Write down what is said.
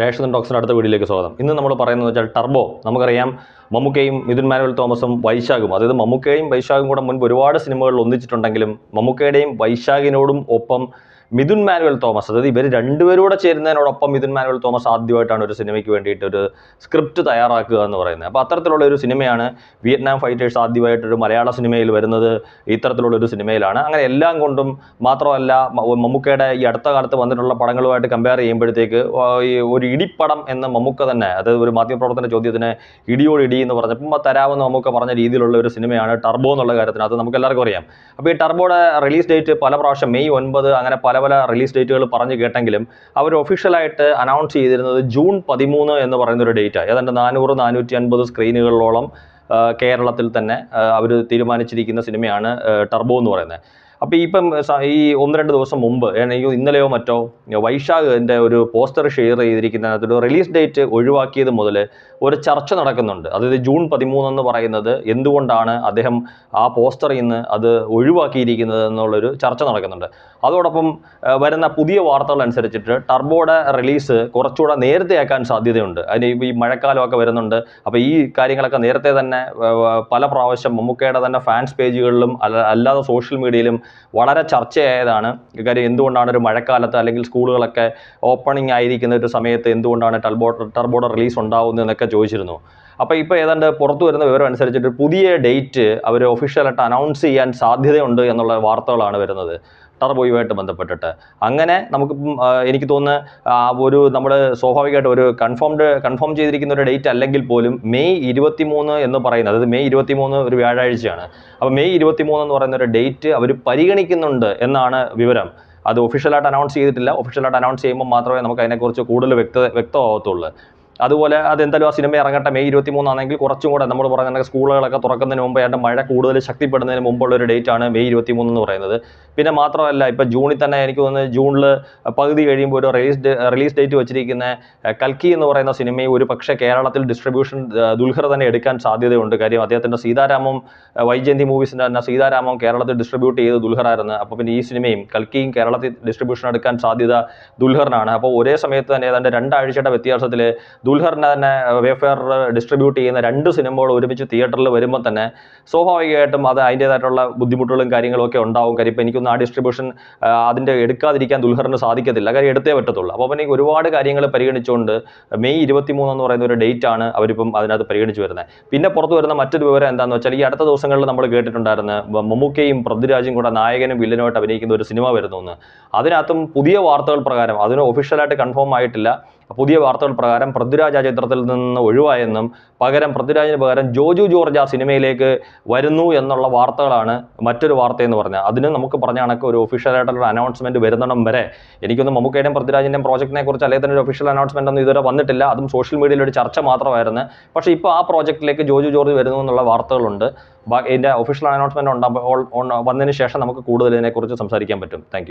രേഷൻ ടോക്സിന്റെ അടുത്ത വീഡിയോയിലേക്ക് സ്വാഗതം. ഇന്ന് നമ്മൾ പറയുന്നത് വെച്ചാൽ ടർബോ. നമുക്കറിയാം മമ്മൂക്കയും മിഥുൻ മാനുവൽ തോമസും വൈശാഖും. അതായത് മമ്മൂക്കയും വൈശാഖും കൂടെ മുൻപ് ഒരുപാട് സിനിമകളിൽ ഒന്നിച്ചിട്ടുണ്ടെങ്കിലും മമ്മൂക്കയുടെയും വൈശാഖിനോടും ഒപ്പം മിഥുൻ മാനുവൽ തോമസ്. അതായത് ഇവർ രണ്ടുപേരൂടെ ചേരുന്നതിനോടൊപ്പം മിഥുൻ മാനുവൽ തോമസ് ആദ്യമായിട്ടാണ് ഒരു സിനിമയ്ക്ക് വേണ്ടിയിട്ട് ഒരു സ്ക്രിപ്റ്റ് തയ്യാറാക്കുക എന്ന് പറയുന്നത്. അപ്പോൾ അത്തരത്തിലുള്ള ഒരു സിനിമയാണ് വിയറ്റ്നാം ഫൈറ്റേഴ്സ് ആദ്യമായിട്ടൊരു മലയാള സിനിമയിൽ വരുന്നത് ഇത്തരത്തിലുള്ള ഒരു സിനിമയിലാണ്. അങ്ങനെ എല്ലാം കൊണ്ടും മാത്രമല്ല മമ്മൂക്കയുടെ ഈ അടുത്ത കാലത്ത് വന്നിട്ടുള്ള പടങ്ങളുമായിട്ട് കമ്പയർ ചെയ്യുമ്പോഴത്തേക്ക് ഒരു ഇടിപ്പടം എന്ന് മമ്മൂക്ക തന്നെ അതായത് ഒരു മാധ്യമപ്രവർത്തന ചോദ്യത്തിന് ഇടിയോട് ഇടി എന്ന് പറഞ്ഞപ്പോൾ തരാമെന്ന് മമ്മൂക്ക പറഞ്ഞ രീതിയിലുള്ള ഒരു സിനിമയാണ് ടർബോ എന്നുള്ള കാര്യത്തിന്. അത് നമുക്ക് എല്ലാവർക്കും അറിയാം. അപ്പോൾ ഈ ടർബോയുടെ റിലീസ് ഡേറ്റ് പല പ്രാവശ്യം മെയ് ഒൻപത് അങ്ങനെ പല പല പല റിലീസ് ഡേറ്റുകൾ പറഞ്ഞു കേട്ടെങ്കിലും അവർ ഒഫീഷ്യലായിട്ട് അനൗൺസ് ചെയ്തിരുന്നത് ജൂൺ പതിമൂന്ന് എന്ന് പറയുന്ന ഒരു ഡേറ്റ് ഏതാണ്ട് നാനൂറ് നാനൂറ്റി അൻപത് സ്ക്രീനുകളിലോളം കേരളത്തിൽ തന്നെ അവർ തീരുമാനിച്ചിരിക്കുന്ന സിനിമയാണ് ടർബോ എന്ന് പറയുന്നത്. അപ്പോൾ ഇപ്പം ഈ ഒന്ന് രണ്ട് ദിവസം മുമ്പ് എനിക്ക് ഇന്നലെയോ മറ്റോ വൈശാഖിന്റെ ഒരു പോസ്റ്റർ ഷെയർ ചെയ്തിരിക്കുന്ന ഒരു റിലീസ് ഡേറ്റ് ഒഴിവാക്കിയത് മുതൽ ഒരു ചർച്ച നടക്കുന്നുണ്ട്. അതായത് ജൂൺ പതിമൂന്ന് എന്ന് പറയുന്നത് എന്തുകൊണ്ടാണ് അദ്ദേഹം ആ പോസ്റ്ററിൽ നിന്ന് അത് ഒഴിവാക്കിയിരിക്കുന്നത് എന്നുള്ളൊരു ചർച്ച നടക്കുന്നുണ്ട്. അതോടൊപ്പം വരുന്ന പുതിയ വാർത്തകൾ അനുസരിച്ചിട്ട് ടർബോയുടെ റിലീസ് കുറച്ചുകൂടെ നേരത്തെ ആക്കാൻ സാധ്യതയുണ്ട്. അതിന് ഈ മഴക്കാലമൊക്കെ വരുന്നുണ്ട്. അപ്പോൾ ഈ കാര്യങ്ങളൊക്കെ നേരത്തെ തന്നെ പല പ്രാവശ്യം മമ്മൂക്കയുടെ തന്നെ ഫാൻസ് പേജുകളിലും അല്ലാതെ സോഷ്യൽ മീഡിയയിലും വളരെ ചർച്ചയായതാണ്. കാര്യം എന്തുകൊണ്ടാണ് ഒരു മഴക്കാലത്ത് അല്ലെങ്കിൽ സ്കൂളുകളൊക്കെ ഓപ്പണിംഗ് ആയിരിക്കുന്ന ഒരു സമയത്ത് എന്തുകൊണ്ടാണ് ടർബോ ടർബോയുടെ റിലീസ് ഉണ്ടാവുന്നത് എന്നൊക്കെ ചോദിച്ചിരുന്നു. അപ്പോൾ ഇപ്പോൾ ഏതാണ്ട് പുറത്തു വരുന്ന വിവരം അനുസരിച്ചിട്ട് പുതിയ ഡേറ്റ് അവർ ഒഫീഷ്യലായിട്ട് അനൗൺസ് ചെയ്യാൻ സാധ്യതയുണ്ട് എന്നുള്ള വാർത്തകളാണ് വരുന്നത്. ടർബോയുമായിട്ട് ബന്ധപ്പെട്ടിട്ട്. അങ്ങനെ നമുക്ക് എനിക്ക് തോന്നുന്നു ഒരു നമ്മൾ സ്വാഭാവികമായിട്ട് ഒരു കൺഫേംഡ് കൺഫേം ചെയ്തിരിക്കുന്ന ഒരു ഡേറ്റ് അല്ലെങ്കിൽ പോലും മെയ് ഇരുപത്തി മൂന്ന് എന്ന് പറയുന്നത് അതായത് മെയ് ഇരുപത്തി മൂന്ന് ഒരു വ്യാഴാഴ്ചയാണ്. അപ്പോൾ മെയ് ഇരുപത്തി മൂന്ന് എന്ന് പറയുന്ന ഒരു ഡേറ്റ് അവർ പരിഗണിക്കുന്നുണ്ട് എന്നാണ് വിവരം. അത് ഒഫീഷ്യലായിട്ട് അനൗൺസ് ചെയ്തിട്ടില്ല. ഒഫീഷ്യലായിട്ട് അനൗൺസ് ചെയ്യുമ്പോൾ മാത്രമേ നമുക്ക് അതിനെക്കുറിച്ച് കൂടുതൽ വ്യക്ത വ്യക്തമാകത്തുള്ളൂ അതുപോലെ അതെന്തായാലും ആ സിനിമ ഇറങ്ങട്ടെ. മെയ് ഇരുപത്തി മൂന്നാണെങ്കിൽ കുറച്ചും കൂടെ നമ്മൾ പറയുന്ന സ്കൂളുകളൊക്കെ തുറക്കുന്നതിന് മുമ്പ് അതിന്റെ മഴ കൂടുതൽ ശക്തിപ്പെടുന്നതിന് മുമ്പുള്ള ഒരു ഡേറ്റ് ആണ് മെയ് ഇരുപത്തി മൂന്ന് എന്ന് പറയുന്നത്. പിന്നെ മാത്രമല്ല ഇപ്പോൾ ജൂണിൽ തന്നെ എനിക്ക് തോന്നുന്നത് ജൂണിൽ പകുതി കഴിയുമ്പോൾ ഒരു റിലീസ് റിലീസ് ഡേറ്റ് വെച്ചിരിക്കുന്ന കൽക്കി എന്ന് പറയുന്ന സിനിമയും ഒരു പക്ഷേ കേരളത്തിൽ ഡിസ്ട്രിബ്യൂഷൻ ദുൽഖർ തന്നെ എടുക്കാൻ സാധ്യതയുണ്ട്. കാര്യം അദ്ദേഹത്തിന്റെ സീതാരാമം വൈജയന്തി മൂവീസിന്റെ തന്നെ സീതാരാമം കേരളത്തിൽ ഡിസ്ട്രിബ്യൂട്ട് ചെയ്ത് ദുൽഖറായിരുന്നു. അപ്പോൾ പിന്നെ ഈ സിനിമയും കൽക്കിയും കേരളത്തിൽ ഡിസ്ട്രിബ്യൂഷൻ എടുക്കാൻ സാധ്യത ദുൽഖറിനാണ്. അപ്പോൾ ഒരേ സമയത്ത് തന്നെ ഏതാണ്ട് രണ്ടാഴ്ചയുടെ വ്യത്യാസത്തിൽ ദുൽഖറിനെ തന്നെ വേഫെയർ ഡിസ്ട്രിബ്യൂട്ട് ചെയ്യുന്ന രണ്ട് സിനിമകൾ ഒരുമിച്ച് തിയേറ്ററിൽ വരുമ്പോൾ തന്നെ സ്വാഭാവികമായിട്ടും അത് അതിന്റേതായിട്ടുള്ള ബുദ്ധിമുട്ടുകളും കാര്യങ്ങളും ഒക്കെ ഉണ്ടാവും. കാര്യം ഇപ്പം എനിക്കൊന്ന് ആ ഡിസ്ട്രിബ്യൂഷൻ അതിന്റെ എടുക്കാതിരിക്കാൻ ദുൽഹറിന് സാധിക്കത്തില്ല. കാര്യം എടുത്തേ പറ്റത്തുള്ളൂ. അപ്പോൾ പിന്നെ ഒരുപാട് കാര്യങ്ങൾ പരിഗണിച്ചുകൊണ്ട് മെയ് ഇരുപത്തി എന്ന് പറയുന്ന ഒരു ഡേറ്റ് ആണ് അവരിപ്പം അതിനകത്ത് പരിഗണിച്ചു വരുന്നത്. പിന്നെ പുറത്തു വരുന്ന മറ്റൊരു വിവരം എന്താണെന്ന് വെച്ചാൽ ഈ അടുത്ത ദിവസങ്ങളിൽ നമ്മൾ കേട്ടിട്ടുണ്ടായിരുന്നു മമ്മൂക്കയും പൃഥ്വിരാജും കൂടെ നായകനും വില്ലനുമായിട്ട് അഭിനയിക്കുന്ന ഒരു സിനിമ വരുന്നു എന്ന്. അതിനകത്തും പുതിയ വാർത്തകൾ പ്രകാരം അതിന് ഒഫീഷ്യലായിട്ട് കൺഫേം ആയിട്ടില്ല. പുതിയ വാർത്തകൾ പ്രകാരം പൃഥ്വിരാജ് ആ ചിത്രത്തിൽ നിന്ന് ഒഴിവായെന്നും പകരം പൃഥ്വിരാജിന് പകരം ജോജു ജോർജ് ആ സിനിമയിലേക്ക് വരുന്നു എന്നുള്ള വാർത്തകളാണ് മറ്റൊരു വാർത്ത എന്ന് പറഞ്ഞാൽ അതിന് നമുക്ക് കണക്ക് ഒരു ഒഫീഷ്യലായിട്ടുള്ള അനൗൺസ്മെന്റ് വരുന്നിടം വരെ എനിക്കൊന്നും മമ്മൂക്കയുടെയും പൃഥ്വിരാജിന്റെയും പ്രോജക്റ്റിനെ കുറിച്ച് അല്ലെങ്കിൽ തന്നെ ഒരു ഒഫീഷ്യൽ അനൗൺസ്മെന്റ് ഒന്നും ഇതുവരെ വന്നിട്ടില്ല. അതും സോഷ്യൽ മീഡിയയിൽ ഒരു ചർച്ച മാത്രമായിരുന്നു. പക്ഷേ ഇപ്പോൾ ആ പ്രോജക്റ്റിലേക്ക് ജോജു ജോർജ് വരുന്നു എന്നുള്ള വാർത്തകളുണ്ട്. ഇതിന്റെ ഒഫീഷ്യൽ അനൗൺസ്മെന്റ് ഉണ്ടാകുമ്പോൾ വന്നതിന് ശേഷം നമുക്ക് കൂടുതൽ ഇതിനെക്കുറിച്ച് സംസാരിക്കാൻ പറ്റും. താങ്ക്